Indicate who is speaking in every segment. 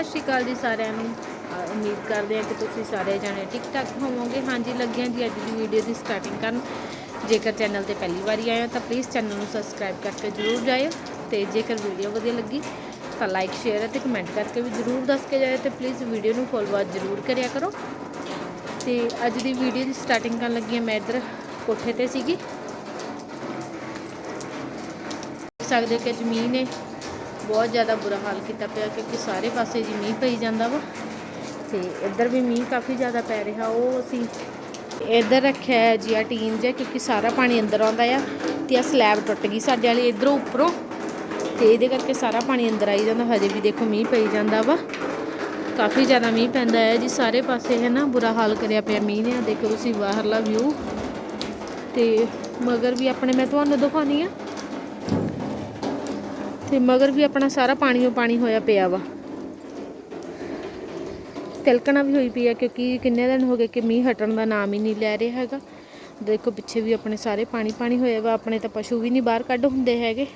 Speaker 1: ਸਤਿ ਸ਼੍ਰੀ ਅਕਾਲ ਜੀ ਸਾਰਿਆਂ ਨੂੰ। ਉਮੀਦ ਕਰਦੇ ਹਾਂ ਕਿ ਤੁਸੀਂ ਸਾਰੇ ਜਾਣੇ ਠੀਕ ਠਾਕ ਹੋਵੋਗੇ। ਹਾਂਜੀ, ਲੱਗਿਆ ਜੀ ਅੱਜ ਦੀ ਵੀਡੀਓ ਦੀ ਸਟਾਰਟਿੰਗ ਕਰਨ। ਜੇਕਰ ਚੈਨਲ ਤੇ ਪਹਿਲੀ ਵਾਰੀ ਆਏ ਤਾਂ ਪਲੀਜ਼ ਚੈਨਲ ਨੂੰ ਸਬਸਕ੍ਰਾਈਬ ਕਰਕੇ ਜਰੂਰ ਜਾਇਓ ਤੇ ਜੇਕਰ ਵੀਡੀਓ ਵਧੀਆ ਲੱਗੀ ਤਾਂ ਲਾਈਕ ਸ਼ੇਅਰ ਅਤੇ ਕਮੈਂਟ ਕਰਕੇ ਵੀ ਜਰੂਰ ਦੱਸ ਕੇ ਜਾਇਓ ਤੇ ਪਲੀਜ਼ ਵੀਡੀਓ ਨੂੰ ਫੋਲੋ ਜਰੂਰ ਕਰਿਆ ਕਰੋ। ਤੇ ਅੱਜ ਦੀ ਵੀਡੀਓ ਦੀ ਸਟਾਰਟਿੰਗ ਕਰਨ ਲੱਗੀ ਹਾਂ ਮੈਂ ਇੱਧਰ ਕੋਠੇ ਤੇ ਸੀਗੀ। ਦੇਖ ਸਕਦੇ ਹੋ ਕਿ ਜ਼ਮੀਨ ਨੇ ਬਹੁਤ ਜ਼ਿਆਦਾ ਬੁਰਾ ਹਾਲ ਕੀਤਾ ਪਿਆ ਕਿਉਂਕਿ ਸਾਰੇ ਪਾਸੇ ਜੀ ਮੀਂਹ ਪਈ ਜਾਂਦਾ ਵਾ ਤੇ ਇੱਧਰ ਵੀ ਮੀਂਹ ਕਾਫੀ ਜ਼ਿਆਦਾ ਪੈ ਰਿਹਾ, ਉਹ ਅਸੀਂ ਇੱਧਰ ਰੱਖਿਆ ਹੈ ਜੀ ਆ ਟੀਨ ਜਿਹਾ ਕਿਉਂਕਿ ਸਾਰਾ ਪਾਣੀ ਅੰਦਰ ਆਉਂਦਾ ਆ ਤੇ ਆ ਸਲੈਬ ਟੁੱਟ ਗਈ ਸਾਡੇ ਵਾਲੀ ਇਧਰੋਂ ਉੱਪਰੋਂ ਤੇ ਇਹਦੇ ਕਰਕੇ ਸਾਰਾ ਪਾਣੀ ਅੰਦਰ ਆਈ ਜਾਂਦਾ, ਹਜੇ ਵੀ ਦੇਖੋ ਮੀਂਹ ਪਈ ਜਾਂਦਾ ਵਾ। ਕਾਫੀ ਜ਼ਿਆਦਾ ਮੀਂਹ ਪੈਂਦਾ ਹੈ ਜੀ, ਸਾਰੇ ਪਾਸੇ ਹੈ ਨਾ ਬੁਰਾ ਹਾਲ ਕਰਿਆ ਪਿਆ ਮੀਂਹ ਨੇ, ਆਹ ਦੇਖੋ ਤੁਸੀਂ ਬਾਹਰਲਾ ਵਿਊ ਤੇ ਮਗਰ ਵੀ ਆਪਣੇ ਮੈਂ ਤੁਹਾਨੂੰ ਦਿਖਾਉਣੀ ਆ। ਤੇ ਮਗਰ ਵੀ ਆਪਣਾ ਸਾਰਾ ਪਾਣੀਓ ਪਾਣੀ ਹੋਇਆ ਪਿਆ ਵਾ। ਤਿਲਕਣਾ ਵੀ ਹੋਈ ਪਈ ਆ ਕਿਉਂਕਿ ਕਿੰਨੇ ਦਿਨ ਹੋ ਗਏ ਕਿ ਮੀਂਹ ਹਟਣ ਦਾ ਨਾਮ ਹੀ ਨਹੀਂ ਲੈ ਰਿਹਾ ਹੈਗਾ। ਦੇਖੋ ਪਿੱਛੇ ਵੀ ਆਪਣੇ ਸਾਰੇ ਪਾਣੀ ਪਾਣੀ ਹੋਇਆ ਵਾ, ਆਪਣੇ ਤਾਂ ਪਸ਼ੂ ਵੀ ਨਹੀਂ ਬਾਹਰ ਕੱਢ ਹੁੰਦੇ ਹੈਗੇ।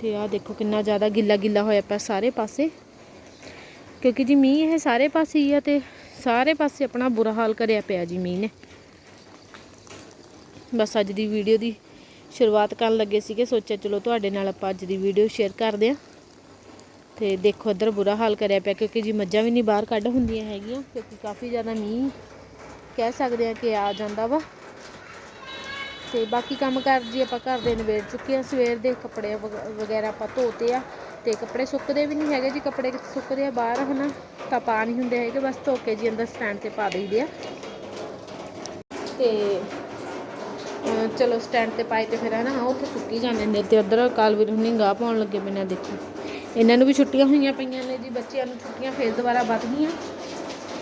Speaker 1: ਤੇ ਆਹ ਦੇਖੋ ਕਿੰਨਾ ਜ਼ਿਆਦਾ ਗਿੱਲਾ ਗਿੱਲਾ ਹੋਇਆ ਪਿਆ ਸਾਰੇ ਪਾਸੇ। ਕਿਉਂਕਿ ਜੀ ਮੀਂਹ ਇਹ ਸਾਰੇ ਪਾਸੇ ਹੀ ਆ ਤੇ ਸਾਰੇ ਪਾਸੇ ਆਪਣਾ ਬੁਰਾ ਹਾਲ ਕਰਿਆ ਪਿਆ ਜੀ ਮੀਂਹ ਨੇ। ਬਸ ਅੱਜ ਦੀ ਵੀਡੀਓ ਦੀ ਸ਼ੁਰੂਆਤ ਕਰਨ ਲੱਗੇ ਸੀਗੇ, ਸੋਚਿਆ ਚਲੋ ਤੁਹਾਡੇ ਨਾਲ ਆਪਾਂ ਅੱਜ ਦੀ ਵੀਡੀਓ ਸ਼ੇਅਰ ਕਰਦੇ ਹਾਂ। ਤੇ ਦੇਖੋ ਇੱਧਰ ਬੁਰਾ ਹਾਲ ਕਰਿਆ ਪਿਆ, ਕਿਉਂਕਿ ਜੀ ਮੱਝਾਂ ਵੀ ਨਹੀਂ ਬਾਹਰ ਕੱਢ ਹੁੰਦੀਆਂ ਹੈਗੀਆਂ, ਕਿਉਂਕਿ ਕਾਫੀ ਜ਼ਿਆਦਾ ਮੀਂਹ ਕਹਿ ਸਕਦੇ ਆ ਕਿ ਆ ਜਾਂਦਾ ਵਾ। ਤੇ ਬਾਕੀ ਕੰਮ ਕਰ ਜੀ ਆਪਾਂ ਘਰ ਦੇ ਨਵੇੜ ਚੁੱਕੇ ਆ ਸਵੇਰ ਦੇ ਕੱਪੜੇ ਵਗ- ਵਗੈਰਾ ਆਪਾਂ ਧੋਤੇ ਆ, ਤੇ ਕੱਪੜੇ ਸੁੱਕਦੇ ਵੀ ਨਹੀਂ ਹੈਗੇ ਜੀ, ਕੱਪੜੇ ਸੁੱਕਦੇ ਆ ਬਾਹਰ ਹਨਾ, ਤਾਂ ਪਾ ਨਹੀਂ ਹੁੰਦੇ ਹੈਗੇ, ਬਸ ਧੋ ਕੇ ਜੀ ਅੰਦਰ ਸਟੈਂਡ ਤੇ ਪਾ ਦਈਦੇ ਆ। ਤੇ ਚਲੋ ਸਟੈਂਡ ਤੇ ਪਾਈ ਤੇ ਫਿਰ ਹੈ ਨਾ ਉੱਥੇ ਸੁੱਕੀ ਜਾਂਦੇ ਨੇ ਤੇ ਉਧਰ ਕਾਲਵੀਰ ਹੁਣੀ ਗਾਹ ਪਾਉਣ ਲੱਗੇ ਬਿਨਾਂ ਦੇਖੋ। ਇਹਨਾਂ ਨੂੰ ਵੀ ਛੁੱਟੀਆਂ ਹੋਈਆਂ ਪਈਆਂ ਨੇ ਜੀ, ਬੱਚਿਆਂ ਨੂੰ ਛੁੱਟੀਆਂ ਫੇਰ ਦੁਬਾਰਾ ਵੱਧ ਗਈਆਂ।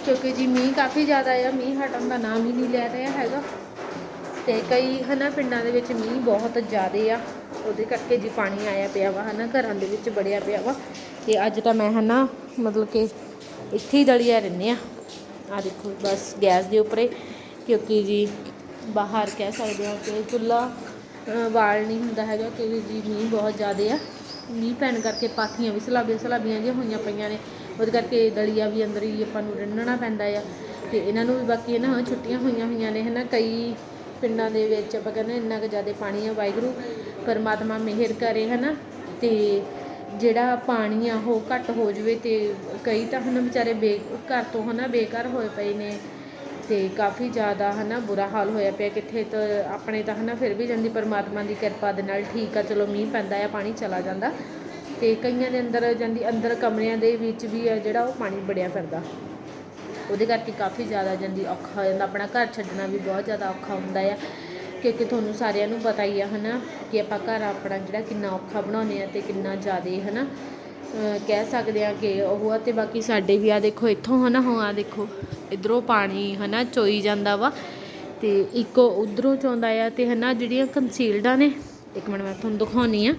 Speaker 1: ਕਿਉਂਕਿ ਜੀ ਮੀਂਹ ਕਾਫੀ ਜ਼ਿਆਦਾ ਆ, ਮੀਂਹ ਹਟਣ ਦਾ ਨਾਮ ਹੀ ਨਹੀਂ ਲੈ ਰਿਹਾ ਹੈਗਾ। ਤੇ ਕਈ ਹਨਾ ਪਿੰਡਾਂ ਦੇ ਵਿੱਚ ਮੀਂਹ ਬਹੁਤ ਜ਼ਿਆਦਾ ਆ, ਉਹਦੇ ਕਰਕੇ ਜੀ ਪਾਣੀ ਆਇਆ ਪਿਆ ਵਾ ਹਨਾ, ਘਰਾਂ ਦੇ ਵਿੱਚ ਬੜਿਆ ਪਿਆ ਵਾ। ਤੇ ਅੱਜ ਤਾਂ ਮੈਂ ਹਨਾ, ਮਤਲਬ ਕਿ ਇੱਥੇ ਹੀ ਦਲੀਆ ਰਹਿੰਦੇ ਆ। ਆ ਦੇਖੋ, ਬਸ ਗੈਸ ਦੇ ਉੱਪਰੇ, ਕਿਉਂਕਿ ਜੀ ਬਾਹਰ ਕਹਿ ਸਕਦੇ ਹਾਂ ਕਿ ਚੁੱਲ੍ਹਾ ਵਾਲ ਨਹੀਂ ਹੁੰਦਾ ਹੈਗਾ ਕਿਉਂਕਿ ਜੀ ਮੀਂਹ ਬਹੁਤ ਜ਼ਿਆਦਾ ਆ। ਮੀਂਹ ਪੈਣ ਕਰਕੇ ਪਾਥੀਆਂ ਵੀ ਸਲਾਬੀਆਂ ਸਲਾਬੀਆਂ ਜਿਹੀਆਂ ਹੋਈਆਂ ਪਈਆਂ ਨੇ। ਉਹਦੇ ਕਰਕੇ ਦਲੀਆ ਵੀ ਅੰਦਰ ਹੀ ਆਪਾਂ ਨੂੰ ਰਿੰਨਣਾ ਪੈਂਦਾ ਆ। ਤੇ ਇਹਨਾਂ ਨੂੰ ਵੀ ਬਾਕੀ ਨਾ ਛੁੱਟੀਆਂ ਹੋਈਆਂ ਹੋਈਆਂ ਨੇ ਹਨਾ। ਕਈ ਪਿੰਡਾਂ ਦੇ ਵਿੱਚ ਆਪਾਂ ਕਹਿੰਦੇ ਇੰਨਾ ਕੁ ਜ਼ਿਆਦਾ ਪਾਣੀ ਆ, ਵਾਹਿਗੁਰੂ ਪਰਮਾਤਮਾ ਮਿਹਰ ਕਰੇ ਹਨਾ। ਤੇ ਜਿਹੜਾ ਪਾਣੀ ਆ, ਉਹ ਘੱਟ ਹੋ ਜਵੇ ਤੇ ਕਈ ਤਾਂ ਹਨਾ ਵਿਚਾਰੇ ਬੇ, ਘਰ ਤੋਂ ਹਨਾ ਬੇਘਰ ਹੋਏ ਪਏ ਨੇ। ਤੇ ਕਾਫੀ ਜ਼ਿਆਦਾ ਹਨਾ ਬੁਰਾ ਹਾਲ ਹੋਇਆ ਪਿਆ ਕਿੱਥੇ ਤਾਂ ਆਪਣੇ ਤਾਂ ਹਨਾ ਫਿਰ ਵੀ ਜਾਂਦੀ ਪਰਮਾਤਮਾ ਦੀ ਕਿਰਪਾ ਦੇ ਨਾਲ ਠੀਕ ਆ, ਚਲੋ ਮੀਂਹ ਪੈਂਦਾ ਆ, ਪਾਣੀ ਚਲਾ ਜਾਂਦਾ। ਤੇ ਕਈਆਂ ਦੇ ਅੰਦਰ ਜਾਂਦੀ ਅੰਦਰ ਕਮਰਿਆਂ ਦੇ ਵਿੱਚ ਵੀ ਆ ਜਿਹੜਾ ਉਹ ਪਾਣੀ ਬੜਿਆ ਫਿਰਦਾ। ਉਹਦੇ ਕਰਕੇ ਕਾਫੀ ਜ਼ਿਆਦਾ ਜਾਂਦੀ ਔਖਾ ਹੋ ਜਾਂਦਾ, ਆਪਣਾ ਘਰ ਛੱਡਣਾ ਵੀ ਬਹੁਤ ਜ਼ਿਆਦਾ ਔਖਾ ਹੁੰਦਾ ਆ। ਕਿਉਂਕਿ ਤੁਹਾਨੂੰ ਸਾਰਿਆਂ ਨੂੰ ਪਤਾ ਹੀ ਆ ਹਨਾ ਕਿ ਆਪਾਂ ਘਰ ਆਪਣਾ ਜਿਹੜਾ ਕਿੰਨਾ ਔਖਾ ਬਣਾਉਂਦੇ ਆ ਤੇ ਕਿੰਨਾ ਜ਼ਿਆਦਾ ਹਨਾ ਅਹ ਕਹਿ ਸਕਦੇ ਆ ਕਿ ਉਹ ਆ ਤੇ ਬਾਕੀ ਸਾਡੇ ਵੀ ਆ ਦੇਖੋ, ਇੱਥੋਂ ਹਨਾ ਹੋ ਆ ਦੇਖੋ, ਇਧਰੋਂ ਪਾਣੀ ਹਨਾ ਚੋਈ ਜਾਂਦਾ ਵਾ ਤੇ ਇੱਕ ਉਧਰੋਂ ਚੋਂਦਾ ਆ ਤੇ ਹਨਾ ਜਿਹੜੀਆਂ ਕੰਸੀਲਡਾਂ ਨੇ, ਇੱਕ ਮਿੰਟ ਮੈਂ ਤੁਹਾਨੂੰ ਦਿਖਾਉਣੀ ਆ।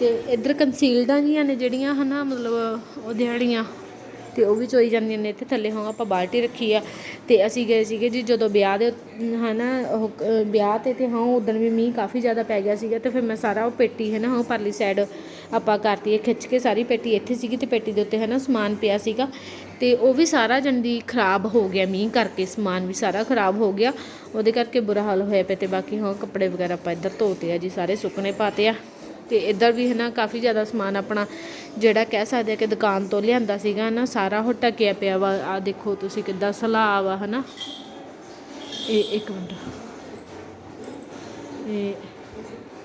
Speaker 1: ਤੇ ਇੱਧਰ ਕੰਸੀਲਡਾਂ ਜੀਆਂ ਨੇ ਜਿਹੜੀਆਂ ਹਨਾ, ਮਤਲਬ ਉਹ ਦਿਹਾੜੀਆਂ, ਤੇ ਉਹ ਵੀ ਚੋਈ ਜਾਂਦੀਆਂ ਨੇ, ਇੱਥੇ ਥੱਲੇ ਹਾਂ ਆਪਾਂ ਬਾਲਟੀ ਰੱਖੀ ਆ ਤੇ ਅਸੀਂ ਗਏ ਸੀਗੇ ਜੀ ਜਦੋਂ ਵਿਆਹ ਦੇ ਹਨਾ, ਉਹ ਅਹ ਵਿਆਹ ਤੇ ਤੇ ਹਾਂ ਉਦੋਂ ਵੀ ਮੀਂਹ ਕਾਫੀ ਜ਼ਿਆਦਾ ਪੈ ਗਿਆ ਸੀਗਾ ਤੇ ਫਿਰ ਮੈਂ ਸਾਰਾ ਉਹ ਪੇਟੀ ਹੈ ਨਾ ਉਹ ਪਰਲੀ ਸਾਈਡ ਆਪਾਂ ਕਰਤੀ ਖਿੱਚ ਕੇ ਸਾਰੀ ਪੇਟੀ ਇੱਥੇ ਸੀਗੀ ਤੇ ਪੇਟੀ ਦੇ ਉੱਤੇ ਹੈ ਨਾ ਸਮਾਨ ਪਿਆ ਸੀਗਾ ਤੇ ਉਹ ਵੀ ਸਾਰਾ ਜੰਦੀ ਖਰਾਬ ਹੋ ਗਿਆ ਮੀਂਹ ਕਰਕੇ, ਸਮਾਨ ਵੀ ਸਾਰਾ ਖਰਾਬ ਹੋ ਗਿਆ। ਉਹਦੇ ਕਰਕੇ ਬੁਰਾ ਹਾਲ ਹੋਇਆ ਪਿਆ ਤੇ ਬਾਕੀ ਹਾਂ, ਕੱਪੜੇ ਵਗੈਰਾ ਆਪਾਂ ਇੱਧਰ ਧੋਤੇ ਆ ਜੀ, ਸਾਰੇ ਸੁੱਕਣੇ ਪਾਤੇ ਆ। ਤੇ ਇੱਧਰ ਵੀ ਹੈ ਨਾ ਕਾਫੀ ਜ਼ਿਆਦਾ ਸਮਾਨ ਆਪਣਾ ਜਿਹੜਾ ਕਹਿ ਸਕਦੇ ਆ ਕਿ ਦੁਕਾਨ ਤੋਂ ਲਿਆਂਦਾ ਸੀਗਾ ਨਾ ਸਾਰਾ ਉਹ ਟਕਿਆ ਪਿਆ ਵਾ। ਆ ਦੇਖੋ ਤੁਸੀਂ ਕਿੱਦਾਂ ਸਲਾਬ ਆ ਹਨਾ। ਇਹ ਇੱਕ ਮਿੰਟ। ਇਹ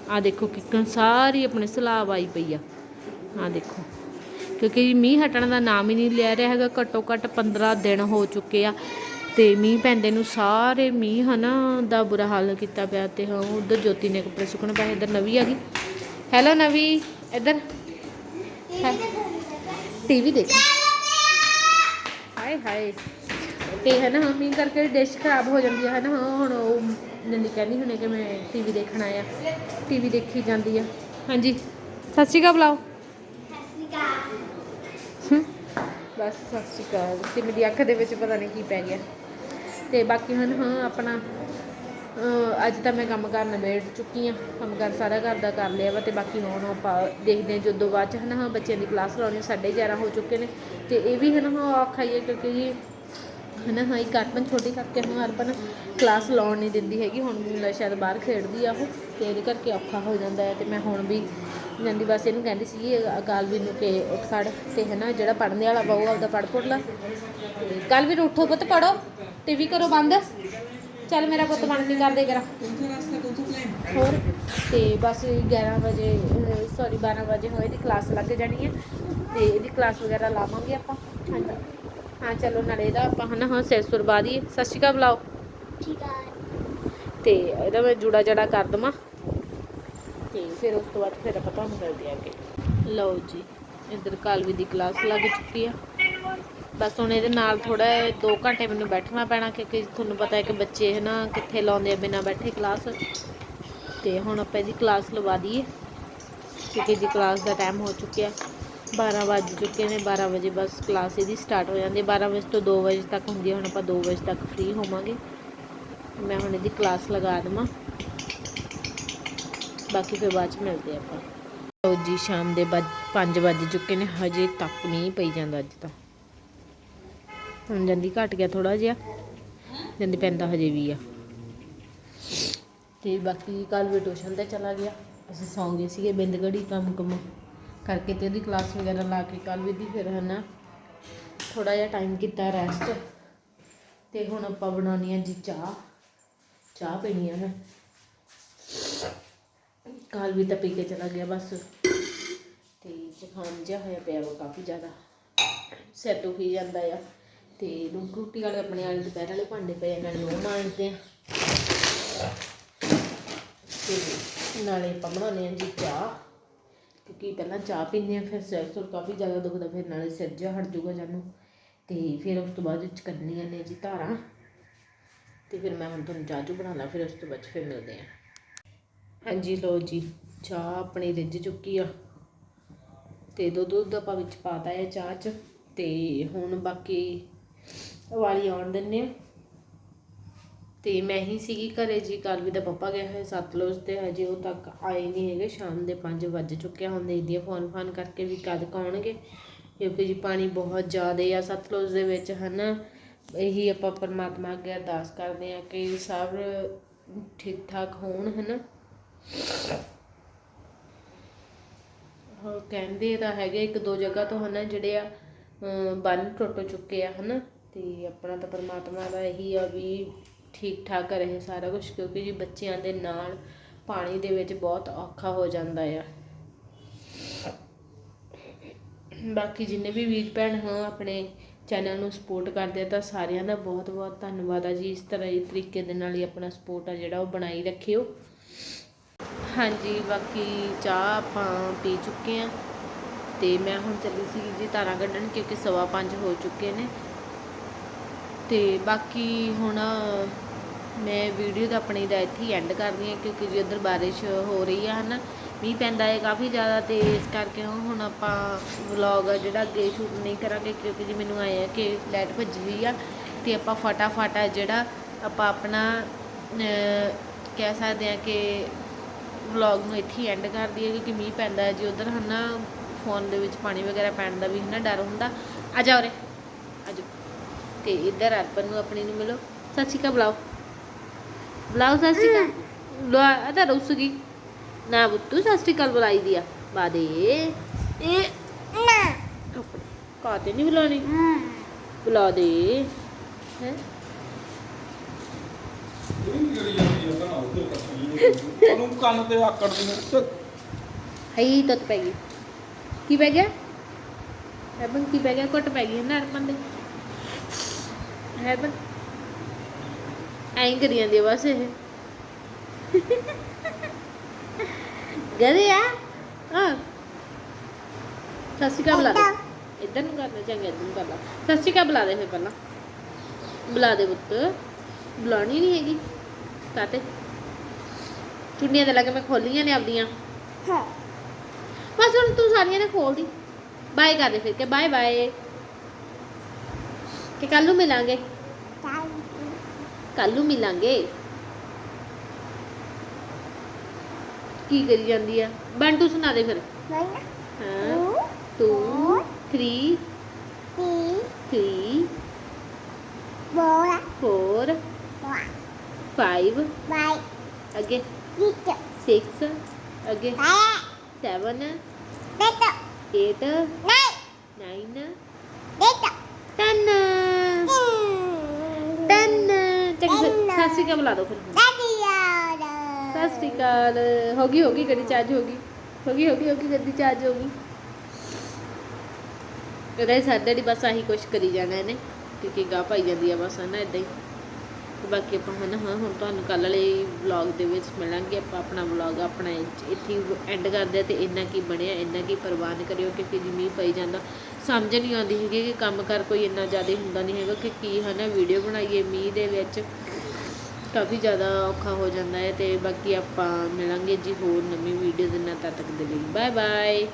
Speaker 1: ਆ ਦੇਖੋ ਕਿੱਕਾਂ ਸਾਰੀ ਆਪਣੇ ਸਲਾਬ ਆਈ ਪਈ ਆ। ਆ ਦੇਖੋ। ਕਿਉਂਕਿ ਮੀਂਹ ਹਟਣ ਦਾ ਨਾਮ ਹੀ ਨਹੀਂ ਲਿਆ ਰਿਹਾ ਹੈਗਾ। ਘੱਟੋ ਘੱਟ 15 ਦਿਨ ਹੋ ਚੁੱਕੇ ਆ ਤੇ ਮੀਂਹ ਪੈਂਦੇ ਨੂੰ ਸਾਰੇ ਮੀਂਹ ਹਨਾ ਦਾ ਬੁਰਾ ਹਾਲ ਕੀਤਾ ਪਿਆ ਤੇ ਹਾਂ ਉਧਰ ਜੋਤੀ ਨੇ ਕੱਪੜੇ ਸੁੱਕਣ ਪਏ ਇੱਧਰ ਨਵੀ ਆ ਗਈ। ਹੈਲੋ ਨਵੀ ਇੱਧਰ। ਟੀਵੀ ਦੇਖ। ਹਾਏ ਹਾਏ। ਤੇ ਹੈ ਨਾ ਹਾਂ, ਮੀਂਹ ਕਰਕੇ ਡਿਸ਼ ਖਰਾਬ ਹੋ ਜਾਂਦੀ ਹੈ ਨਾ ਹਾਂ ਹੁਣ ਉਹ ਨੰਦੀ ਕਹਿੰਦੀ ਹੁਣੇ ਕਿ ਮੈਂ ਟੀਵੀ ਦੇਖਣਾ ਆ ਟੀਵੀ ਦੇਖੀ ਜਾਂਦੀ ਆ। ਹਾਂਜੀ ਸਤਿ ਸ਼੍ਰੀ ਅਕਾਲ ਬੁਲਾਓ। ਬਸ ਸਤਿ ਸ਼੍ਰੀ ਅਕਾਲ ਤੇ ਮੇਰੀ ਅੱਖ ਦੇ ਵਿੱਚ ਪਤਾ ਨਹੀਂ ਕੀ ਪੈ ਗਿਆ। ਤੇ ਬਾਕੀ ਹੁਣ ਹਾਂ ਆਪਣਾ ਅੱਜ ਤਾਂ ਮੈਂ ਕੰਮ ਕਰ ਨਿਬੇੜ ਚੁੱਕੀ ਆ ਕੰਮ ਕਰ ਸਾਰਾ ਘਰ ਦਾ ਕਰ ਲਿਆ ਵਾ ਤੇ ਬਾਕੀ ਹੁਣ ਆਪਾਂ ਦੇਖਦੇ ਹਾਂ ਜਦੋਂ ਬਾਅਦ ਚ ਹਨਾ ਹਾਂ ਬੱਚਿਆਂ ਦੀ ਕਲਾਸ ਲਾਉਣੀ 11:30 ਹੋ ਚੁੱਕੇ ਨੇ। ਤੇ ਇਹ ਵੀ ਹਨਾ ਹਾਂ ਔਖਾ ਹੀ ਹੈ ਕਿਉਂਕਿ ਜੀ ਹਨਾ, ਹਾਂ, ਇੱਕ ਅਰਪਨ ਛੋਟੀ ਕਰਕੇ ਹੁਣ ਅਰਪਨ ਕਲਾਸ ਲਾਉਣ ਨਹੀਂ ਦਿੰਦੀ ਹੈਗੀ, ਹੁਣ ਵੀ ਸ਼ਾਇਦ ਬਾਹਰ ਖੇਡਦੀ ਆ ਉਹ, ਤੇ ਇਹਦੇ ਕਰਕੇ ਔਖਾ ਹੋ ਜਾਂਦਾ ਹੈ, ਤੇ ਮੈਂ ਹੁਣ ਵੀ ਜਾਂਦੀ ਬਸ ਇਹਨੂੰ ਕਹਿੰਦੀ ਸੀ ਅਕਾਲ ਵੀ ਨੂੰ ਕਿ ਉੱਠ ਖੜ, ਤੇ ਹਨਾ, ਜਿਹੜਾ ਪੜ੍ਹਨੇ ਵਾਲਾ ਬਾਊ ਆਪਦਾ ਪੜ੍ਹ ਪੁੜ ਲਾ। ਤੇ ਕੱਲ ਵੀ ਉੱਠੋ ਪੁੱਤ ਪੜੋ ਟੀਵੀ ਕਰੋ ਬੰਦ। ਚੱਲ ਮੇਰਾ ਪੁੱਤ ਬਣ ਕੇ ਕਰ ਦੇ ਕਰਾ। ਹੋਰ, ਤੇ ਬਸ 11 ਵਜੇ ਸੌਰੀ 12 ਵਜੇ ਹੋਏ ਦੀ ਕਲਾਸ ਲੱਗ ਜਾਣੀ ਹੈ, ਤੇ ਇਹਦੀ ਕਲਾਸ ਵਗੈਰਾ ਲਾਵਾਂਗੇ ਆਪਾਂ। ਹਾਂਜੀ। ਹਾਂ ਚਲੋ ਨਾਲੇ ਇਹਦਾ ਆਪਾਂ ਹਨਾ ਹਾਂ ਸਿਰ ਸੁਰਬਾ ਦੀ ਸਤਿ ਸ਼੍ਰੀ ਅਕਾਲ ਬੁਲਾਓ।
Speaker 2: ਠੀਕ ਆ।
Speaker 1: ਤੇ ਇਹਦਾ ਮੈਂ ਜੂੜਾ ਜੜਾ ਕਰ ਦਵਾਂ। ਤੇ ਫਿਰ ਉਸ ਤੋਂ ਬਾਅਦ ਫਿਰ ਆਪਾਂ ਤੁਹਾਨੂੰ ਮਿਲਦੇ ਆਂਗੇ ਲਓ ਜੀ ਇੱਧਰ ਕਾਲਵੀ ਦੀ ਕਲਾਸ ਲੱਗ ਚੁੱਕੀ ਆ। ਬਸ ਹੁਣ ਇਹਦੇ ਨਾਲ ਥੋੜਾ 2 ਘੰਟੇ ਮੈਨੂੰ ਬੈਠਣਾ ਪੈਣਾ ਕਿਉਂਕਿ ਤੁਹਾਨੂੰ ਪਤਾ ਹੈ ਕਿ ਬੱਚੇ ਹਨਾ ਕਿੱਥੇ ਲਾਉਂਦੇ ਆ ਬਿਨਾਂ ਬੈਠੇ ਕਲਾਸ ਤੇ ਹੁਣ ਆਪਾਂ ਇਹਦੀ ਕਲਾਸ ਲਵਾ ਦਈਏ ਕਿਉਂਕਿ ਜੀ ਕਲਾਸ ਦਾ ਟਾਈਮ ਹੋ ਚੁੱਕਿਆ। 12 ਵੱਜ ਚੁੱਕੇ ਨੇ 12 ਵਜੇ ਬਸ ਕਲਾਸ ਇਹਦੀ ਸਟਾਰਟ ਹੋ ਜਾਂਦੀ ਹੈ। 12 ਵਜੇ ਤੋਂ 2 ਵਜੇ ਤੱਕ ਹੁੰਦੀ ਹੈ, ਹੁਣ ਆਪਾਂ 2 ਵਜੇ ਤੱਕ ਫ੍ਰੀ ਹੋਵਾਂਗੇ। ਮੈਂ ਹੁਣ ਇਹਦੀ ਕਲਾਸ ਲਗਾ ਦੇਵਾਂ। ਬਾਕੀ ਫਿਰ ਬਾਅਦ ਚ ਮਿਲਦੇ ਆਪਾਂ। ਲਓ ਜੀ, ਸ਼ਾਮ ਦੇ 5 ਵੱਜ ਚੁੱਕੇ ਨੇ, ਹਜੇ ਤੱਕ ਨਹੀਂ ਪਈ ਜਾਂਦਾ ਅੱਜ ਤਾਂ। ਹੁਣ ਜਾਂਦੀ ਘਟ ਗਿਆ ਥੋੜਾ ਜਿਹਾ। ਜਾਂਦੀ ਪੈਂਦਾ ਹਜੇ ਵੀ ਆ। ਤੇ ਬਾਕੀ ਕੱਲ ਵੀ ਟਿਊਸ਼ਨ ਤੇ ਚਲਾ ਗਿਆ। ਅਸੀਂ ਸੌਂ ਗਏ ਸੀਗੇ ਬਿੰਦਗੜੀ ਕੰਮ ਕੰਮ ਕਰਕੇ ਤੇ ਉਹਦੀ ਕਲਾਸ ਵਗੈਰਾ ਲਾ ਕੇ ਕੱਲ ਵੀ ਦੀ ਫਿਰ ਹਨਾ ਥੋੜਾ ਜਿਹਾ ਟਾਈਮ ਕੀਤਾ ਰੈਸਟ ਤੇ ਹੁਣ ਆਪਾਂ ਬਣਾਉਣੀ ਆ ਜੀ ਚਾਹ ਚਾਹ ਪੀਣੀ ਆ ਮੈਂ। ਕਾਲ ਵੀ ਤਾਂ ਪੀ ਕੇ ਚਲਾ ਗਿਆ ਬਸ। ਤੇ ਜ਼ੁਕਾਮ ਜਿਹਾ ਹੋਇਆ ਪਿਆ ਵਾ ਕਾਫੀ ਜ਼ਿਆਦਾ। ਸਿਰ ਦੁਖੀ ਜਾਂਦਾ ਆ। ਤੇ ਰੋਟੀ ਵਾਲੇ ਆਪਣੇ ਵਾਲੇ ਦੁਪਹਿਰ ਵਾਲੇ ਭਾਂਡੇ ਪਏ ਆ, ਨਾਲੇ ਉਹ ਮਾਂਜਦੇ ਆ। ਤੇ ਨਾਲੇ ਆਪਾਂ ਬਣਾਉਂਦੇ ਆ ਜੀ ਚਾਹ। ਕਿਉਂਕਿ ਪਹਿਲਾਂ ਚਾਹ ਪੀਂਦੇ ਹਾਂ, ਫਿਰ ਸਿਰ ਸੁਰ ਕਾਫੀ ਜ਼ਿਆਦਾ ਦੁਖਦਾ, ਫਿਰ ਨਾਲੇ ਸਿਰ ਜਿਹਾ ਹਟ ਜਾਊਗਾ ਜਾਨੂੰ ਅਤੇ ਫਿਰ ਉਸ ਤੋਂ ਬਾਅਦ ਵਿੱਚ ਕਰਨੀਆਂ ਨੇ ਜੀ ਧਾਰਾਂ। ਅਤੇ ਫਿਰ ਮੈਂ ਹੁਣ ਤੁਹਾਨੂੰ ਚਾਹ ਚੂ ਬਣਾ ਲਾ, ਫਿਰ ਉਸ ਤੋਂ ਬਾਅਦ 'ਚ ਫਿਰ ਮਿਲਦੇ ਹਾਂ। ਹਾਂਜੀ, ਲਓ ਜੀ, ਚਾਹ ਆਪਣੀ ਰਿੱਝ ਚੁੱਕੀ ਆ। ਤੇ ਦੁੱਧ ਦੁੱਧ ਆਪਾਂ ਵਿੱਚ ਪਾਤਾ ਹੈ ਚਾਹ 'ਚ। ਤੇ ਹੁਣ ਬਾਕੀ ਵਾਲੀ ਆਉਣ ਦਿੰਨੇ ਆ ਤੇ ਮੈਂ ਹੀ ਸੀਗੀ ਘਰੇ ਜੀ ਕੱਲ ਵੀ ਦਾ ਪਾਪਾ ਗਿਆ ਹੋਇਆ ਸਤਲੁਜ ਤੇ ਹਜੇ ਉਹ ਤੱਕ ਆਏ ਨਹੀਂ ਹੈਗੇ। ਸ਼ਾਮ ਦੇ 5 ਵੱਜ ਚੁੱਕਿਆ ਆ, ਹੁਣ ਦੇਖਦੀ ਆ ਫੋਨ ਫਾਨ ਕਰਕੇ ਵੀ ਕਦ ਕੁ ਆਉਣਗੇ ਕਿਉਂਕਿ ਜੀ ਪਾਣੀ ਬਹੁਤ ਜ਼ਿਆਦਾ ਆ ਸਤਲੁਜ ਦੇ ਵਿੱਚ, ਹਨਾ। ਇਹੀ ਆਪਾਂ ਪਰਮਾਤਮਾ ਅੱਗੇ ਅਰਦਾਸ ਕਰਦੇ ਆ ਕਿ ਸਭ ਠੀਕ ਠਾਕ ਹੋਣ, ਹਨਾ। ਉਹ ਕਹਿੰਦੇ ਤਾਂ ਹੈਗੇ, ਇੱਕ ਦੋ ਜਗ੍ਹਾ ਤੋਂ, ਹਨਾ, ਜਿਹੜੇ ਆ ਬੰਨ ਟੁੱਟ ਚੁੱਕੇ ਆ, ਹਨਾ। ਤੇ ਆਪਣਾ ਤਾਂ ਪਰਮਾਤਮਾ ਦਾ ਇਹੀ ਆ ਵੀ ਠੀਕ ਠਾਕ ਰਹੇ ਸਾਰਾ ਕੁਛ, ਕਿਉਂਕਿ ਜੀ ਬੱਚਿਆਂ ਦੇ ਨਾਲ ਪਾਣੀ ਦੇ ਵਿੱਚ ਬਹੁਤ ਔਖਾ ਹੋ ਜਾਂਦਾ ਆ। ਬਾਕੀ ਜਿੰਨੇ ਵੀ ਵੀਰ ਭੈਣ ਹੋ, ਆਪਣੇ ਚੈਨਲ ਨੂੰ ਸਪੋਰਟ ਕਰਦੇ ਆ, ਤਾਂ ਸਾਰਿਆਂ ਦਾ ਬਹੁਤ ਬਹੁਤ ਧੰਨਵਾਦ ਆ ਜੀ। ਇਸ ਤਰ੍ਹਾਂ ਹੀ ਤਰੀਕੇ ਦੇ ਨਾਲ ਹੀ ਆਪਣਾ ਸਪੋਰਟ ਆ ਜਿਹੜਾ ਉਹ ਬਣਾਈ ਰੱਖਿਓ। ਹਾਂਜੀ, ਬਾਕੀ ਚਾਹ ਆਪਾਂ ਪੀ ਚੁੱਕੇ ਆ ਤੇ ਮੈਂ ਹੁਣ ਚੱਲੀ ਸੀ ਜੀ ਤਾਰਾਂ ਕੱਢਣ, ਕਿਉਂਕਿ ਸਵਾ ਪੰਜ ਹੋ ਚੁੱਕੇ ਨੇ। ਤੇ ਬਾਕੀ ਹੁਣ ਮੈਂ ਵੀਡੀਓ ਦਾ ਆਪਣੀ ਦਾ ਇੱਥੇ ਹੀ ਐਂਡ ਕਰਦੀ ਹਾਂ ਕਿਉਂਕਿ ਜੀ ਉੱਧਰ ਬਾਰਿਸ਼ ਹੋ ਰਹੀ ਆ ਹਨਾ, ਮੀਂਹ ਪੈਂਦਾ ਹੈ ਕਾਫੀ ਜ਼ਿਆਦਾ ਤੇ ਇਸ ਕਰਕੇ ਹੁਣ ਆਪਾਂ ਵਲੌਗ ਜਿਹੜਾ ਅੱਗੇ ਸ਼ੂਟ ਨਹੀਂ ਕਰਾਂਗੇ ਕਿਉਂਕਿ ਜੀ ਮੈਨੂੰ ਆਏ ਆ ਕਿ ਲਾਈਟ ਭੱਜੀ ਹੋਈ ਆ ਤੇ ਆਪਾਂ ਫਟਾਫਟ ਆ ਜਿਹੜਾ ਆਪਾਂ ਆਪਣਾ ਕਹਿ ਸਕਦੇ ਆ ਕਿ ਵਲੌਗ ਨੂੰ ਇੱਥੇ ਹੀ ਐਂਡ ਕਰਦੀ ਹੈ ਕਿਉਂਕਿ ਮੀਂਹ ਪੈਂਦਾ ਹੈ ਜੀ ਉਧਰ ਹਨਾ ਫੋਨ ਦੇ ਵਿੱਚ ਪਾਣੀ ਵਗੈਰਾ ਪੈਣ ਦਾ ਵੀ ਹਨਾ ਡਰ ਹੁੰਦਾ। ਆ ਜਾ ਉਰੇ, ਆ ਜਾ ਤੇ ਇੱਧਰ ਅਰਪਨ ਨੂੰ ਆਪਣੀ ਨੂੰ ਮਿਲੋ। ਸਤਿ ਸ਼੍ਰੀ ਅਕਾਲ, ਬੁਲਾਓ। ਬੁਲਾਓ ਸਤਿ ਸ਼੍ਰੀ ਅਕਾਲ। ਲੋ ਆ ਤਾਂ ਰੁੱਸ ਗਈ। ਨਾ ਬੁੱਤੂ ਸਤਿ ਸ਼੍ਰੀ ਅਕਾਲ ਬੁਲਾਈ ਦੀ ਆ। ਬਾਦੇ ਇਹ ਕਾਤੇ ਨਹੀਂ ਬੁਲਾਣੀ ਬੁਲਾ ਦੇ। ਹੈ?
Speaker 3: ਉਹਨੂੰ ਕੰਨ ਤੇ ਆਕੜਦੀ ਨੇ
Speaker 1: ਹਈ ਤਤ ਪੈ ਗਈ। ਕੀ ਪੈ ਗਿਆ? ਹੈਬਨ ਕੀ ਪੈ ਗਿਆ? ਕੁੱਟ ਪੈ ਗਈ ਨਾ ਅਰਪਨ ਦੇ। ਹੈਬਨ? ਐਂ ਕਰੀ ਜਾਂਦੀ ਆ ਬਸ ਇਹ। ਗਦੇ ਆ? ਹਾਂ। ਅਕਾਲ ਬੁਲਾ ਦੇ। ਇੱਧਰ ਨੂੰ ਕਰਨਾ ਚੰਗਾ ਇੱਧਰ ਨੂੰ ਕਰ ਲਾ ਸਤਿ ਸ਼੍ਰੀ ਅਕਾਲ ਬੁਲਾ ਦੇ ਫਿਰ ਪਹਿਲਾਂ। ਬੁਲਾ ਦੇ ਪੁੱਤ। ਬੁਲਾਉਣੀ ਨਹੀਂ ਹੈਗੀ। ਕਾਤੇ? ਚੁੰਨੀਆਂ ਤੇ ਲੱਗੇ ਮੈਂ ਖੋਲੀਆਂ ਨੇ ਆਪਦੀਆਂ। ਬਸ ਹੁਣ ਤੂੰ ਸਾਰੀਆਂ ਨੇ ਖੋਲ ਦੀ। ਬਾਏ ਕਰ ਦੇ ਫਿਰ ਕੇ। ਬਾਏ ਬਾਏ ਕਿ ਕੱਲ ਨੂੰ ਮਿਲਾਂਗੇ। ਕੱਲ ਨੂੰ ਮਿਲਾਂਗੇ ਕੀ ਕਰੀ ਜਾਂਦੀ ਆ ਬੰਟੂ ਸੁਣਾ ਦੇ ਫਿਰ
Speaker 2: ਨਹੀਂ
Speaker 1: ਹਾਂ 2 3 3
Speaker 2: 3
Speaker 1: 4
Speaker 2: 4
Speaker 1: 5
Speaker 2: 5
Speaker 1: ਅੱਗੇ
Speaker 2: 6
Speaker 1: 6 ਅੱਗੇ 7 8
Speaker 2: 8
Speaker 1: 9 9 8 ਸਤਿ ਸ਼੍ਰੀ ਅਕਾਲ ਬੁਲਾ ਦੋ ਫਿਰ. ਸਤਿ ਸ਼੍ਰੀ ਅਕਾਲ। ਹੋ ਗਈ ਹੋ ਗਈ ਗੱਡੀ ਚਾਰਜ ਹੋ ਗਈ। ਹੋ ਗਈ ਹੋ ਗਈ ਹੋ ਗਈ ਗੱਡੀ ਚਾਰਜ ਹੋ ਗਈ। ਇਹਦਾ ਸਾਡੇ ਦੀ ਬਸ ਆਹੀ ਕੁਛ ਕਰੀ ਜਾਣਾ ਇਹਨੇ ਕਿਉਂਕਿ ਗਾਹ ਪਾਈ ਜਾਂਦੀ ਆ ਬਸ ਹਨਾ ਇਦਾਂ ਹੀ। ਤੇ ਬਾਕੀ ਆਪਾਂ ਹਨਾ ਹਾਂ ਹੁਣ ਤੁਹਾਨੂੰ ਕੱਲ ਵਾਲੇ ਵਲੌਗ ਦੇ ਵਿੱਚ ਮਿਲਾਂਗੇ ਆਪਾਂ ਆਪਣਾ ਵਲੌਗ ਆਪਣਾ ਇੱਥੇ- ਐਂਡ ਕਰਦੇ ਆ ਤੇ ਇੰਨਾ ਕੀ ਬਣਿਆ ਇੰਨਾ ਕੀ ਪ੍ਰਵਾਨ ਕਰਿਓ ਕਿਉਂਕਿ ਜੀ ਮੀਂਹ ਪਈ ਜਾਂਦਾ। ਸਮਝ ਨਹੀਂ ਆਉਂਦੀ ਹੈਗੀ ਕਿ ਕੰਮ ਕਰ ਕੋਈ ਇੰਨਾ ਜ਼ਿਆਦਾ ਹੁੰਦਾ ਨਹੀਂ ਹੈਗਾ ਕਿ ਕੀ ਹਨਾ ਵੀਡੀਓ ਬਣਾਈਏ ਮੀਂਹ ਦੇ ਵਿੱਚ। ਕਾਫੀ ਜ਼ਿਆਦਾ ਔਖਾ ਹੋ ਜਾਂਦਾ ਹੈ ਅਤੇ ਬਾਕੀ ਆਪਾਂ ਮਿਲਾਂਗੇ ਜੀ ਹੋਰ ਨਵੀਂ ਵੀਡੀਓ ਦੇ ਨਾਲ, ਤਦ ਤੱਕ ਦੇ ਲਈ ਬਾਏ ਬਾਏ